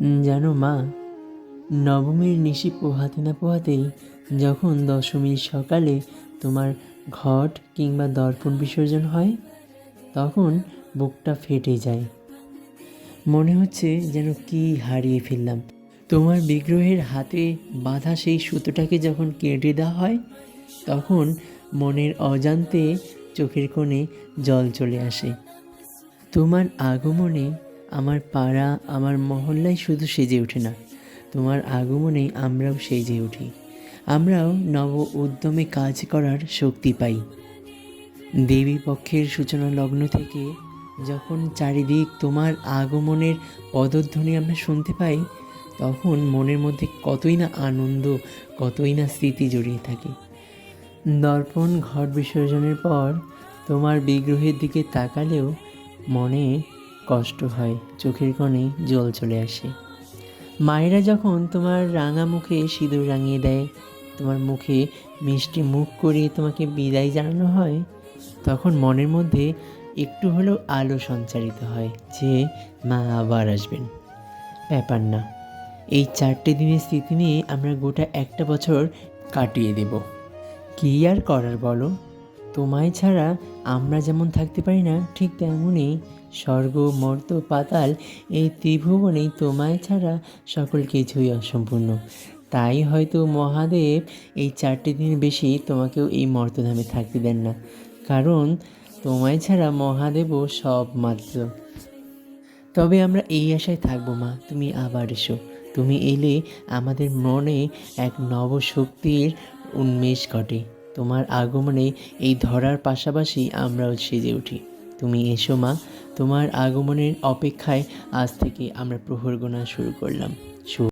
জানো মা, নবমীর নিশি পোহাতে না পোহাতেই যখন দশমীর সকালে তোমার ঘট কিংবা দর্পণ বিসর্জন হয়, তখন বুকটা ফেটে যায়। মনে হচ্ছে যেন কি হারিয়ে ফেললাম। তোমার বিগ্রহের হাতে বাঁধা সেই সুতোটাকে যখন কেটে দেওয়া হয়, তখন মনের অজান্তে চোখের কোণে জল চলে আসে। তোমার আগমনে আমার পাড়া, আমার মহল্লায় শুধু সেজে ওঠে না। তোমার আগমনে আমরাও সেজে উঠি। আমরাও নব উদ্যমে কাজ করার শক্তি পাই। দেবী পক্ষের সূচনা লগ্ন থেকে যখন চারিদিক তোমার আগমনের পদধ্বনি আমরা শুনতে পাই, তখন মনের মধ্যে কতই না আনন্দ, কতই না স্মৃতি জড়িয়ে থাকে। দর্পণ, ঘট বিসর্জনের পর তোমার বিগ্রহের দিকে তাকালেও মনে কষ্ট হয়, চোখের কোণে জল চলে আসে। মায়েরা যখন তোমার রাঙা মুখে সিঁদুর রাঙিয়ে দেয়, তোমার মুখে মিষ্টি মুখ করে তোমাকে বিদায় জানানো হয়, তখন মনের মধ্যে একটু হলেও আলো সঞ্চারিত হয় যে, মা আবার আসবেন। ব্যাপার না। এই চারটে দিনের স্মৃতি নিয়ে আমরা গোটা একটা বছর কাটিয়ে দেব। কী আর করার বলো? তোমায় ছাড়া আমরা যেমন থাকতে পারি না, ঠিক তেমনই স্বর্গ, মর্ত, পাতাল এই ত্রিভুবনেই তোমায় ছাড়া সকল কিছুই অসম্পূর্ণ। তাই হয়তো মহাদেব এই চারটে দিন বেশি তোমাকেও এই মর্তধামে থাকতে দেন না। কারণ তোমায় ছাড়া মহাদেবও সব মাত্র তবে আমরা এই আশায় থাকব মা, তুমি আবার এসো। তুমি এলে আমাদের মনে এক নবশক্তির উন্মেষ ঘটে। তোমার আগমনে এই ধরার পাশাপাশি আমরাও সেজে উঠি। তুমি এসো মা, তোমার আগমনের অপেক্ষায় আজ থেকে আমরা প্রহর গোনা শুরু করলাম।